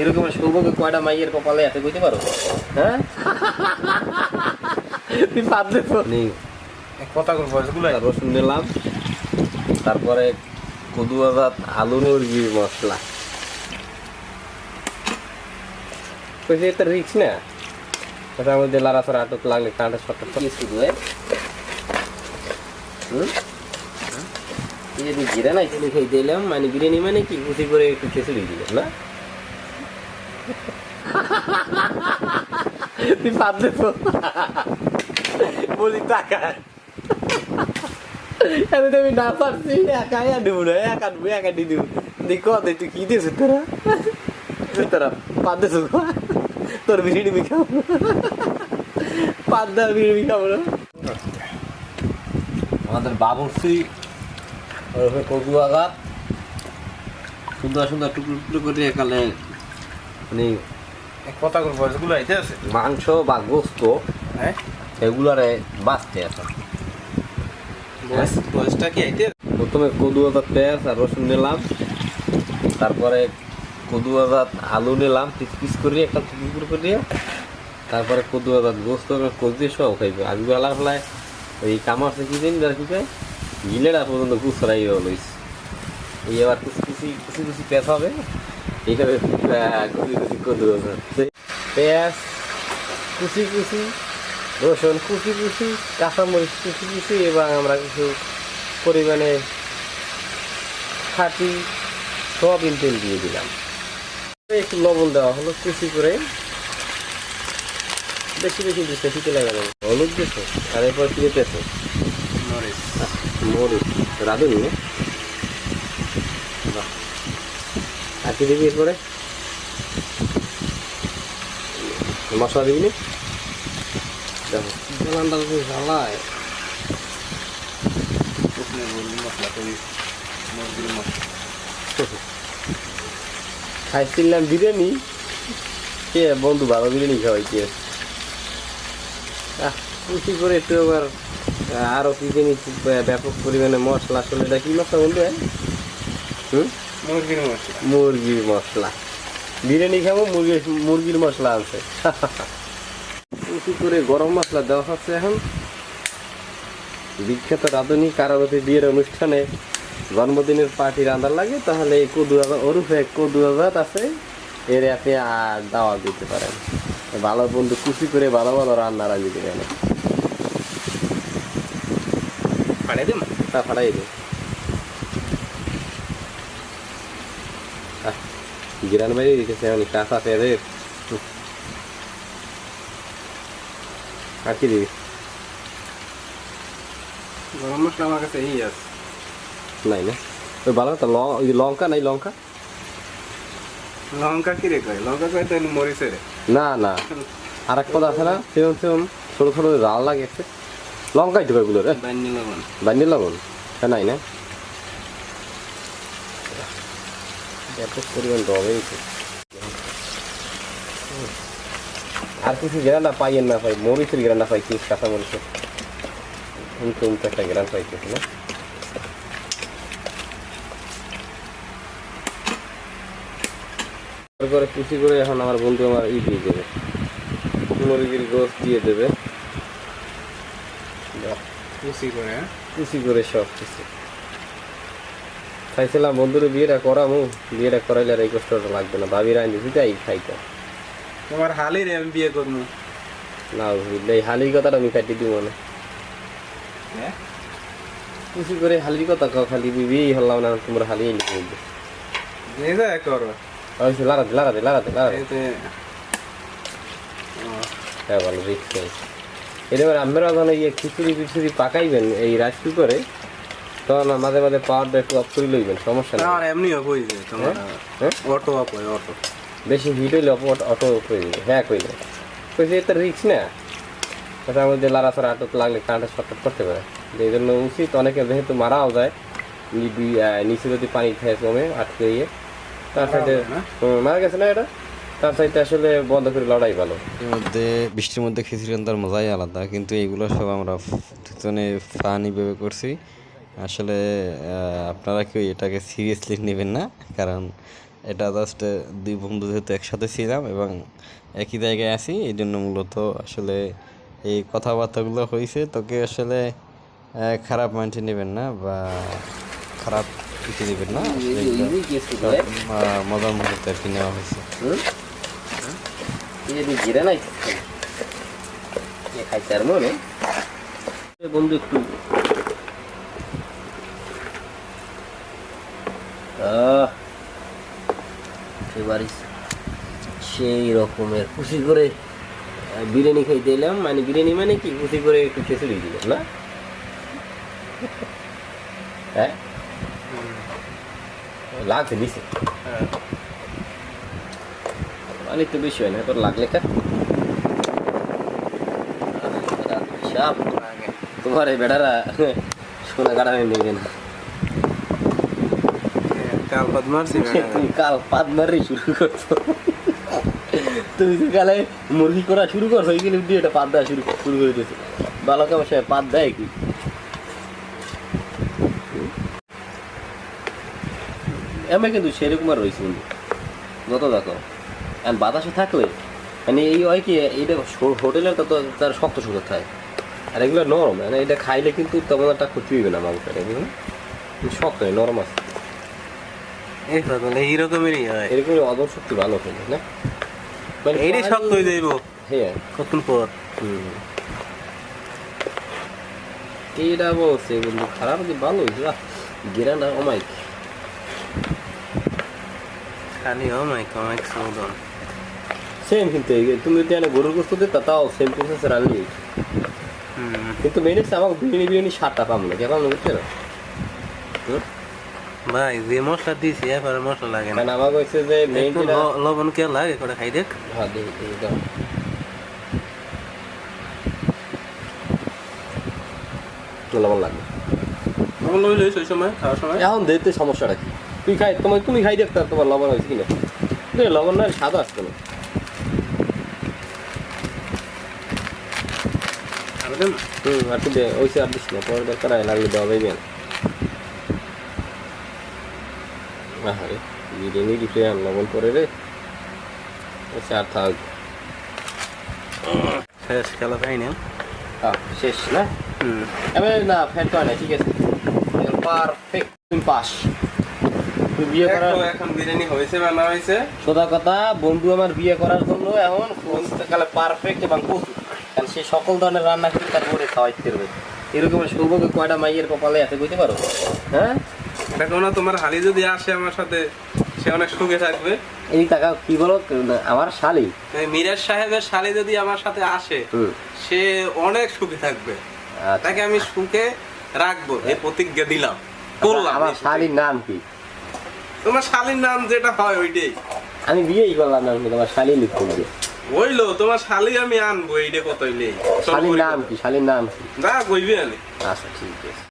এরকম সৌভাগ্য কয়টা মাইয়ের কপালে এত বুঝতে পারো? হ্যাঁ? তুই বাদ। নেই। কথা কর বয়সগুলো রসুন নিলাম তারপরে কদু আজাদ আলু মুরগির মশলা। কইছে এটা রিক্স না? মধ্যে আটক লাগলে কাঁটা শর্ট কি শুধু হুম? এই যে জিরা নাই খেয়ে দিলাম মানে বিরিয়ানি মানে কি? কুচি করে একটু খিচুড়ি দিলাম না? তুই বাদ দে তো বলি টাকা আমি তো আমি না পারছি একা একা দেবো না একা দেবো একা দিয়ে দেবো দেখো দে তুই কি দিয়েছিস তোরা তোরা পাত দিয়েছ তোর বিরিয়ানি আমি খাব পাত দেওয়ার বিরিয়ানি খাব না আমাদের বাবুর্চি ওরফে কদু আঘাত সুন্দর সুন্দর টুকরো টুকরো করে এখানে মানে কথা কর বয়সগুলো আইতে আছে? মাংস বা গোস্ত হ্যাঁ? এগুলারে বাঁচতে আছে বয়স বয়সটা কি আইতে প্রথমে কদু আদাত পেঁয়াজ আর রসুন নিলাম তারপরে কদু আদাত আলু নিলাম পিস পিস করে একটা টুকরো করে। দিয়ে তারপরে কদু আদাত গোস্ত কচি সব খাইবে। আগে বেলা ফেলায় ওই কামারছে কি দিন যারা কি গিলেটা পর্যন্ত গুছরাই লইস এই এবার কুচি কুচি কুচি কুচি পেঁয়াজ হবে আহ, কুচি কুচি আদাত পেঁয়াজ কুচি কুচি রসুন কুচি কুচি কাঁচামরিচ কুচি কুচি এবং আমরা কিছু পরিমাণে খাঁটি সয়াবিন তেল দিয়ে দিলাম। একটু লবণ দেওয়া হলো কুচি করে। বেশি বেশি দিচ্ছে শীতে লাগে না। হলুদ দিচ্ছে আর এরপর কি দিতেছে মরিচ। মরিচ। রাঁধুনি? বাহ। আর কি দিবি এরপরে? মশলা দিবি নি। দেখো। জ্বালানটা তো জ্বালায়। শুকনো হলুদ মশলা করি মুরগির মশলা খাইছিলাম বিরিয়ানি। কে বন্ধু ভালো বিরিয়ানি খাওয়াই কে? আহ, কুচি করে একটু আবার আরও কি জিনিস ব্যাপক পরিমাণে মশলা আসলে এটা কি মশলা বন্ধু হ্যাঁ হুম? মুরগির মশলা। মুরগির মশলা। বিরিয়ানি খাব মুরগির মুরগির মশলা আছে। কুচি করে গরম মশলা দেওয়া হচ্ছে এখন। বিখ্যাত রাঁধুনি কারাবতী বিয়ের অনুষ্ঠানে জন্মদিনের পার্টি রান্নার লাগে তাহলে এই কদু ওরফে কদু আজাদ আছে। এর আপনি আর দাওয়া দিতে পারেন। ভালো বন্ধু কুচি করে ভালো ভালো রান্না রাঁধি দেবেন পাড়ে দিন তা ফাটাই দিন। গিরান বাইরে দিতেছে অনেক কাঁচা পেঁয়াজের। আর কি দিবি গরম মশলা আমার কাছে এই আছে নাই না ওই ভালো তো লঙ্কা নাই লঙ্কা লঙ্কা কি রে কয় লঙ্কা কয় তো মরিচের না না আর এক পদ আছে না সেরম সেরম ছোটো ছোটো জাল লাগে লঙ্কাই তো এগুলো রে বান্নি লবণ বান্ডিল লবণ নাই না ব্যাপক পরিমাণ রবেই আর কিছু গ্রান্ডা পাইয়েন না পাই মরিচের পাই কিছু কাঁচা মরিচের। উনতে উনতে একটা গ্রান পাইতেছি না। তারপরে কুচি করে এখন আমার বন্ধু আমার ই দিয়ে দেবে। মুরগির গোস দিয়ে দেবে। কুচি করে হ্যাঁ? কুচি করে সব কিছু খাইছিলাম বন্ধুরে বিয়েটা করামু। বিয়েটা করাইলে আর এই কষ্টটা লাগবে না। ভাবির আইন দিছি তাই খাইতাম তোমার হালি রে আমি বিয়ে করব না এই হালির কথাটা আমি কাটি দিব না। হ্যাঁ? কুচি করে হালির কথা কাও খালি বিয়ে হলাম না তোমরা হালি বলবে যে যা করো। হয়েছে লাগাতে লাগাতে লাগাতে লাগাতে হ্যাঁ ভালো রিক্স এবার আমরা যখন এই খিচুড়ি ফিচুড়ি পাকাইবেন এই রাইস কুকারে তখন মাঝে মাঝে পাওয়ারটা একটু অফ করে লইবেন সমস্যা নেই। আমার এমনি অফ হয়ে যায় তোমার হ্যাঁ? অটো অফ হয় অটো বেশি হিট হইলে অটো অটো করে দিবে হ্যাঁ কইলে কইছে এটা রিক্স না। ওটার মধ্যে লাড়াছাড়া আটক লাগলে কাঁটা শর্টকাট করতে পারে। এই জন্য উচিত অনেকে যেহেতু মারাও যায় নি- নিচে যদি পানি খেয়ে কমে আটকে ইয়ে তার সাথে না? মারা গেছে না এটা? তার সাথে আসলে বন্ধ করে লড়াই ভালো। এর মধ্যে বৃষ্টির মধ্যে খিচুড়ি মজাই আলাদা কিন্তু এইগুলো সব আমরা পিছনে ফানি ভেবে করছি। আসলে আপনারা কেউ এটাকে সিরিয়াসলি নেবেন না কারণ এটা জাস্ট দুই বন্ধু যেহেতু একসাথে ছিলাম এবং একই জায়গায় আছি এই জন্য মূলত আসলে এই কথাবার্তাগুলো হয়েছে তোকে আসলে খারাপ মাইন্ডে নেবেন না বা খারাপ কিছু নেবেন না। মজার মুহূর্তে আর কি নেওয়া হয়েছে। বন্ধু একটু সেই রকমের খুশি করে বিরিয়ানি খাইতে এলাম। মানে বিরিয়ানি মানে কি? খুশি করে একটু খিচুড়ি দিলাম না? হ্যাঁ? লাগছে নিচে মানে একটু বেশি হয় না এবার লাগলে সাপ তোমার এই বেটারা সোনা কাটা নেবে না। মুরগি করা শুরু এটা পাত দেওয়া শুরু শুরু করে পাত দেয় কি এমন কিন্তু সেরকম আর রয়েছে যত দেখো। আর বাতাসে থাকলে মানে এই হয় কি, এইটা শো- হোটেলের তো তার শক্ত শক্ত থাকে। আর এগুলো নরম মানে এটা খাইলে কিন্তু তেমন একটা হইবে না মাংসটা বুঝলেন শক্ত নরম আছে। এই তাহলে এইরকমই হয়। এরকম অদম শক্তি ভালো হয় না? মানে এইটাই শক্ত হয়ে যাইব। হ্যাঁ। কতক্ষণ পর? হুম। এইটা বলছে বন্ধু খারাপ কি ভালো হয়েছে বাহ অমাইক খালি ও মাই সৌদন। সেম কিন্তু তুমি যদি গরুর গোস্ত দিতা তাও সেম প্রসেসে রান্নি কিন্তু মেন আমাকে বিরিয়ানি বিরিয়ানি সারটা পাম না। কেমন বুঝছে না? ভাই যে মশলা দিছি এবার মশলা লাগে না। মানে আমাকে হচ্ছে যে লবণ কে লাগে করে খাই দেখ। হ্যাঁ দেখি দেখি দাও। লবণ লাগবে লবণ লবণ লইছ ওই সময় খাওয়ার সময়। এখন দেখতে সমস্যাটা কি? তুই খাই তোমার তুমি খাই দেখতে আর তোমার লবণ হয়েছে কিনা। দেখ লবণ না স্বাদ আসতো না। আর দেন হুম আর তুই দে ওইসে আর দিস না পরে দরকার লাগলে দেওয়া যাইবে। না বিরিয়ানি আর লবণ রে। আর থাক। শেষ খেলা না? হ্যাঁ শেষ না? এবার না না ঠিক আছে। পারফেক্ট তুমি পাস। বিয়ে করার এখন বিরিয়ানি হয়েছে হয়েছে? সোজা কথা বন্ধু আমার বিয়ে করার জন্য এখন পারফেক্ট এবং প্রস্তুত কারণ সে সকল ধরনের রান্না করে তারপরে খাওয়াইতে পারবে এরকম সৌভাগ্য কয়টা মাইয়ের কপালে আছে বুঝতে পারো? হ্যাঁ? দেখো না তোমার হালি যদি আসে আমার সাথে সে অনেক সুখে থাকবে। এই টাকা কি বলো আমার শালি? মিরাজ সাহেবের শালি যদি আমার সাথে আসে সে অনেক সুখে থাকবে। আচ্ছা। তাকে আমি সুখে রাখব এই প্রতিজ্ঞা দিলাম করলাম। আমার শালির নাম কি? তোমার শালির নাম যেটা হয় ওইটাই। আমি বিয়েই করলাম না তোমার শালি লিখতে দিয়ে ওইলো তোমার শালি আমি আনব এইটা হইলেই শালির নাম কি? শালির নাম কি? যা কইবি আচ্ছা ঠিক আছে।